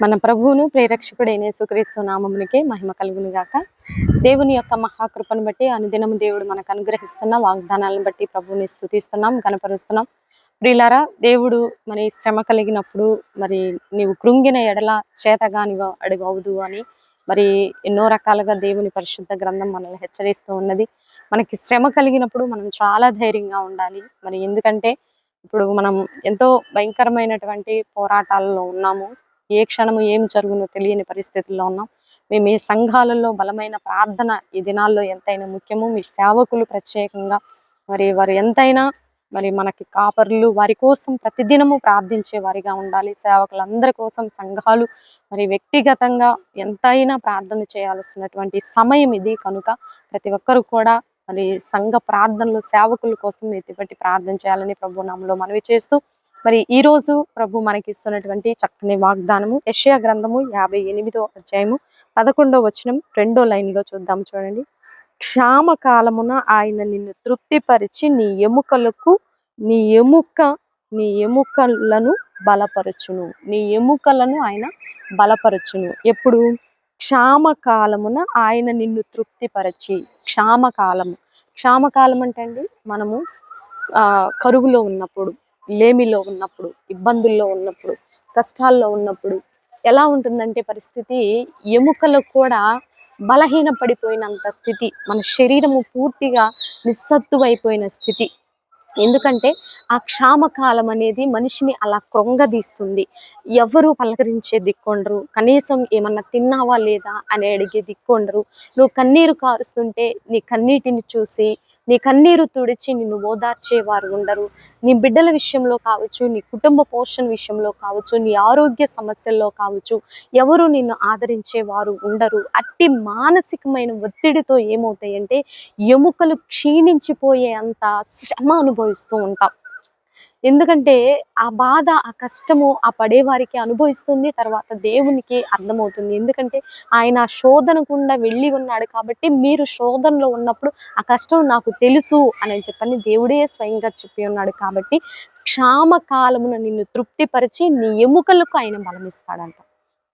మన ప్రభువును ప్రేరక్షకుడైన యేసుక్రీస్తు నామమునికే మహిమ కలుగును గాక. దేవుని యొక్క మహాకృపను బట్టి అనుదినము దేవుడు మనకు అనుగ్రహిస్తున్న వాగ్దానాలను బట్టి ప్రభువుని స్థుతిస్తున్నాం కనపరుస్తున్నాం ప్రిలారా దేవుడు మరి శ్రమ కలిగినప్పుడు మరి నీవు కృంగిన ఎడల చేతగాని అడుగవుదు అని మరి ఎన్నో రకాలుగా దేవుని పరిశుద్ధ గ్రంథం మనల్ని హెచ్చరిస్తూ ఉన్నది. మనకి శ్రమ కలిగినప్పుడు మనం చాలా ధైర్యంగా ఉండాలి. మరి ఎందుకంటే ఇప్పుడు మనం ఎంతో భయంకరమైనటువంటి పోరాటాలలో ఉన్నాము. ఏ క్షణము ఏం జరుగునో తెలియని పరిస్థితుల్లో ఉన్నాం. మేము ఈ సంఘాలలో బలమైన ప్రార్థన ఈ దినాల్లో ఎంతైనా ముఖ్యము. మీ సేవకులు ప్రత్యేకంగా మరి వారు ఎంతైనా మరి మనకి కాపర్లు వారి కోసం ప్రతిదినము ప్రార్థించే వారిగా ఉండాలి. సేవకులందరి కోసం సంఘాలు మరి వ్యక్తిగతంగా ఎంతైనా ప్రార్థన చేయాల్సినటువంటి సమయం ఇది. కనుక ప్రతి ఒక్కరు కూడా మరి సంఘ ప్రార్థనలు సేవకుల కోసం ఎత్తిపెట్టి ప్రార్థన చేయాలని ప్రభు నామలో మనవి చేస్తూ మరి ఈ రోజు ప్రభు మనకి ఇస్తున్నటువంటి చక్కని వాగ్దానము యషయా గ్రంథము యాభై ఎనిమిదో అధ్యాయము పదకొండో వచనం రెండో లైన్లో చూద్దాము చూద్దాం చూడండి. క్షామ కాలమున ఆయన నిన్ను తృప్తిపరిచి నీ ఎముకలకు నీ ఎముక నీ ఎముకలను బలపరచును. నీ ఎముకలను ఆయన బలపరచును. ఎప్పుడు? క్షామ కాలమున ఆయన నిన్ను తృప్తిపరచి. క్షామ కాలము క్షామ కాలం అంటే అండి మనము కరువులో ఉన్నప్పుడు. లేమిలో ఉన్నప్పుడు ఇబ్బందుల్లో ఉన్నప్పుడు కష్టాల్లో ఉన్నప్పుడు ఎలా ఉంటుందంటే పరిస్థితి ఎముకలు కూడా బలహీన పడిపోయినంత స్థితి మన శరీరము పూర్తిగా నిస్సత్తువైపోయిన స్థితి. ఎందుకంటే ఆ క్షామకాలం అనేది మనిషిని అలా క్రొంగదీస్తుంది. ఎవరు పలకరించే దిక్కొండరు? కనీసం ఏమన్నా తిన్నావా లేదా అని అడిగే దిక్కొండరు? నువ్వు కన్నీరు కారుస్తుంటే నీ కన్నీటిని చూసి నీ కన్నీరు తుడిచి నిన్ను ఓదార్చేవారు ఉండరు. నీ బిడ్డల విషయంలో కావచ్చు నీ కుటుంబ పోషణ విషయంలో కావచ్చు నీ ఆరోగ్య సమస్యల్లో కావచ్చు ఎవరు నిన్ను ఆదరించేవారు ఉండరు. అట్టి మానసికమైన ఒత్తిడితో ఏమవుతాయంటే ఎముకలు క్షీణించిపోయే అంత శ్రమ అనుభవిస్తూ ఉంటాం. ఎందుకంటే ఆ బాధ ఆ కష్టము ఆ పడేవారికి అనుభవిస్తుంది తర్వాత దేవునికి అర్థమవుతుంది. ఎందుకంటే ఆయన ఆ శోధన గుండా వెళ్ళి ఉన్నాడు కాబట్టి మీరు శోధనలో ఉన్నప్పుడు ఆ కష్టం నాకు తెలుసు అని చెప్పని దేవుడే స్వయంగా చెప్పి ఉన్నాడు కాబట్టి క్షామ కాలమున నిన్ను తృప్తిపరిచి నీ ఎముకలకు ఆయన బలమిస్తాడంట.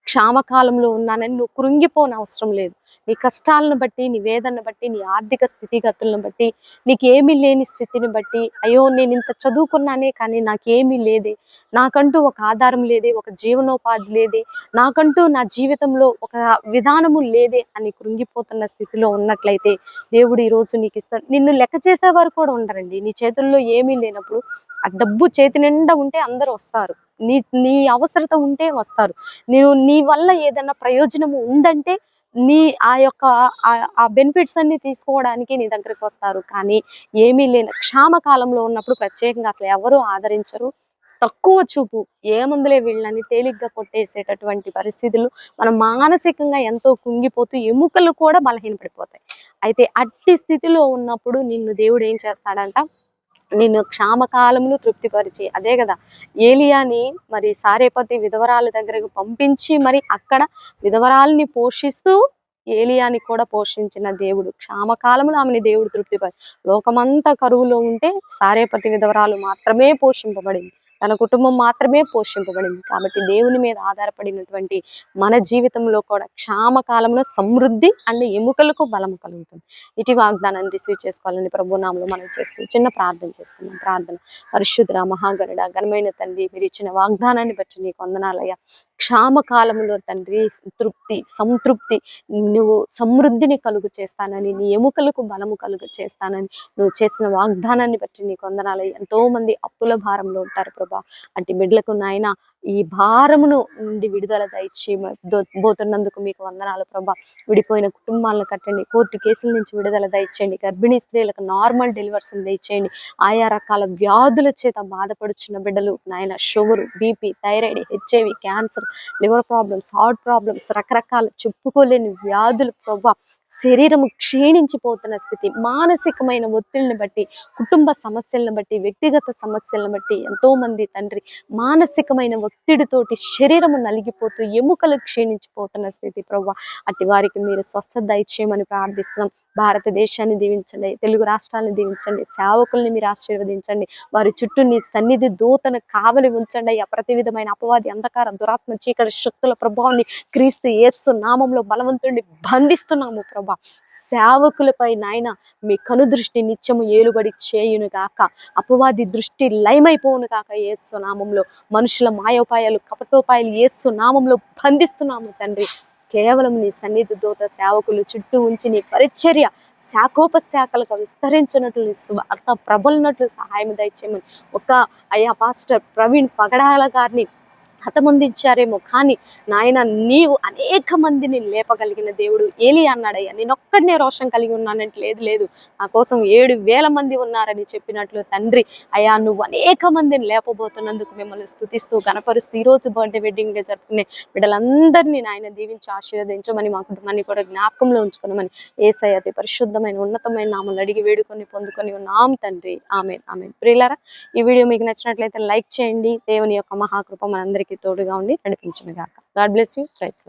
క్షామకాలంలో ఉన్నానని నువ్వు కృంగిపోని అవసరం లేదు. నీ కష్టాలను బట్టి నీ వేదనను బట్టి నీ ఆర్థిక స్థితిగతులను బట్టి నీకు ఏమీ లేని స్థితిని బట్టి అయ్యో నేను ఇంత చదువుకున్నానే కానీ నాకేమీ లేదే. నాకంటూ ఒక ఆధారం లేదే ఒక జీవనోపాధి లేదే. నాకంటూ నా జీవితంలో ఒక విధానము లేదే అని కృంగిపోతున్న స్థితిలో ఉన్నట్లయితే దేవుడు ఈ రోజు నీకు ఇస్తాడు నిన్ను లెక్క చేసేవారు కూడా ఉండరండి. నీ చేతుల్లో ఏమీ లేనప్పుడు డబ్బు చేతి నిండా ఉంటే అందరూ వస్తారు. నీ నీ అవసరత ఉంటే వస్తారు. నేను నీ వల్ల ఏదైనా ప్రయోజనం ఉందంటే నీ ఆ యొక్క ఆ- ఆ బెనిఫిట్స్ అన్ని తీసుకోవడానికి నీ దగ్గరికి వస్తారు. కానీ ఏమీ లేని క్షామకాలంలో ఉన్నప్పుడు ప్రత్యేకంగా అసలు ఎవరు ఆదరించరు. తక్కువ చూపు ఏముందులే వీళ్ళని తేలిగ్గా కొట్టేసేటటువంటి పరిస్థితులు మనం మానసికంగా ఎంతో కుంగిపోతూ ఎముకలు కూడా బలహీనపడిపోతాయి. అయితే అట్టి స్థితిలో ఉన్నప్పుడు నిన్ను దేవుడు ఏం చేస్తాడంట? నిన్ను క్షామకాలములు తృప్తిపరిచి. అదే కదా ఏలియాని మరి సారేపతి విధవరాల దగ్గరకు పంపించి మరి అక్కడ విధవరాల్ని పోషిస్తూ ఏలియాని కూడా పోషించిన దేవుడు. క్షామకాలంలో ఆమెని దేవుడు తృప్తిపరి. లోకమంతా కరువులో ఉంటే సారేపతి విధవరాలు మాత్రమే పోషింపబడింది. తన కుటుంబం మాత్రమే పోషింపబడింది. కాబట్టి దేవుని మీద ఆధారపడినటువంటి మన జీవితంలో కూడా క్షామ కాలంలో సమృద్ధి అండ్ ఎముకలకు బలం కలుగుతుంది. ఇటు వాగ్దానాన్ని రిసీవ్ చేసుకోవాలని ప్రభు నామలో మనం చేస్తూ చిన్న ప్రార్థన చేసుకున్నాం ప్రార్థన. పరిశుద్ర మహాగరుడ ఘనమైన తండ్రి మీరు ఇచ్చిన వాగ్దానాన్ని బట్టి నీకు వందనాలయ్యా. క్షామ కాలంలో తండ్రి తృప్తి సంతృప్తి నువ్వు సమృద్ధిని కలుగు చేస్తానని నీ ఎముకలకు బలము కలుగు చేస్తానని నువ్వు చేసిన వాగ్దానాన్ని బట్టి నీ కొందనాలు ఎంతో మంది అప్పుల భారంలో ఉంటారు ప్రభా. అంటే బిడ్డలకు నాయన ఈ భారమును నుండి విడుదల దయచి పోతున్నందుకు మీకు వందనాలు ప్రభా. విడిపోయిన కుటుంబాలను కట్టండి. కోర్టు కేసుల నుంచి విడుదల దయచేయండి. గర్భిణీ స్త్రీలకు నార్మల్ డెలివర్స్ దయచేయండి. ఆయా రకాల వ్యాధుల చేత బాధపడుచున్న బిడ్డలు నాయన sugar BP thyroid HIV cancer liver problems heart problems రకరకాల చెప్పుకోలేని వ్యాధులు ప్రభా శరీరము క్షీణించిపోతున్న స్థితి మానసికమైన ఒత్తిడిని బట్టి కుటుంబ సమస్యలను బట్టి వ్యక్తిగత సమస్యలను బట్టి ఎంతోమంది తండ్రి మానసికమైన ఒత్తిడితోటి శరీరము నలిగిపోతూ ఎముకలు క్షీణించిపోతున్న స్థితి ప్రభా. అటు వారికి మీరు స్వస్థత దయచేయమని ప్రార్థిస్తున్నాం. భారతదేశాన్ని దీవించండి తెలుగు రాష్ట్రాలను దీవించండి సేవకుల్ని మీరు ఆశీర్వదించండి వారి చుట్టూ నీ సన్నిధి దూతను కావలి ఉంచండి. అయ్యా ప్రతి విధమైన అపవాది అంధకార దురాత్మ చీకటి శక్తుల ప్రభావాన్ని క్రీస్తు ఏసు నామంలో బలవంతుడిని బంధిస్తున్నాము ప్రభా. సేవకులపై నాయన మీ కనుదృష్టి నిత్యము ఏలుబడి చేయును గాక. అపవాది దృష్టి లయమైపోవును కాక యేసు నామంలో. మనుషుల మాయోపాయాలు కపటోపాయాలు యేసు నామంలో బంధిస్తున్నాము తండ్రి. కేవలం నీ సన్నిధి దూత సేవకులు చుట్టూ ఉంచి నీ పరిచర్య శాఖోపశాఖలకు విస్తరించినట్లు నీ స్వార్థ ప్రబలినట్లు సహాయం దయచేయమని ఒక అయ్యా పాస్టర్ ప్రవీణ్ పగడాల గారిని హతముందించారేమో కానీ నాయన నీవు అనేక మందిని లేపగలిగిన దేవుడు ఏలి అన్నాడయ్యా. నేను ఒక్కడనే రోషం కలిగి ఉన్నానంటే లేదు లేదు. నా కోసం ఏడు వేల మంది ఉన్నారని చెప్పినట్లు తండ్రి అయ్యా నువ్వు అనేక మందిని లేపబోతున్నందుకు మిమ్మల్ని స్థుతిస్తూ గనపరుస్తూ ఈ రోజు బర్త్డే వెడ్డింగ్ డే జరుపుకునే బిడ్డలందరినీ నాయన దీవించి ఆశీర్వదించమని మా కుటుంబాన్ని కూడా జ్ఞాపకంలో ఉంచుకున్నామని ఏసై అతి పరిశుద్ధమైన ఉన్నతమైన నామలు అడిగి వేడుకొని పొందుకొని ఉన్నాం తండ్రి. ఆమె ఆమె ప్రియులారా ఈ వీడియో మీకు నచ్చినట్లయితే లైక్ చేయండి. దేవుని యొక్క మహాకృప మనందరికీ తోడుగా ఉండి నడిపించును గాక. God bless you. ప్రైస్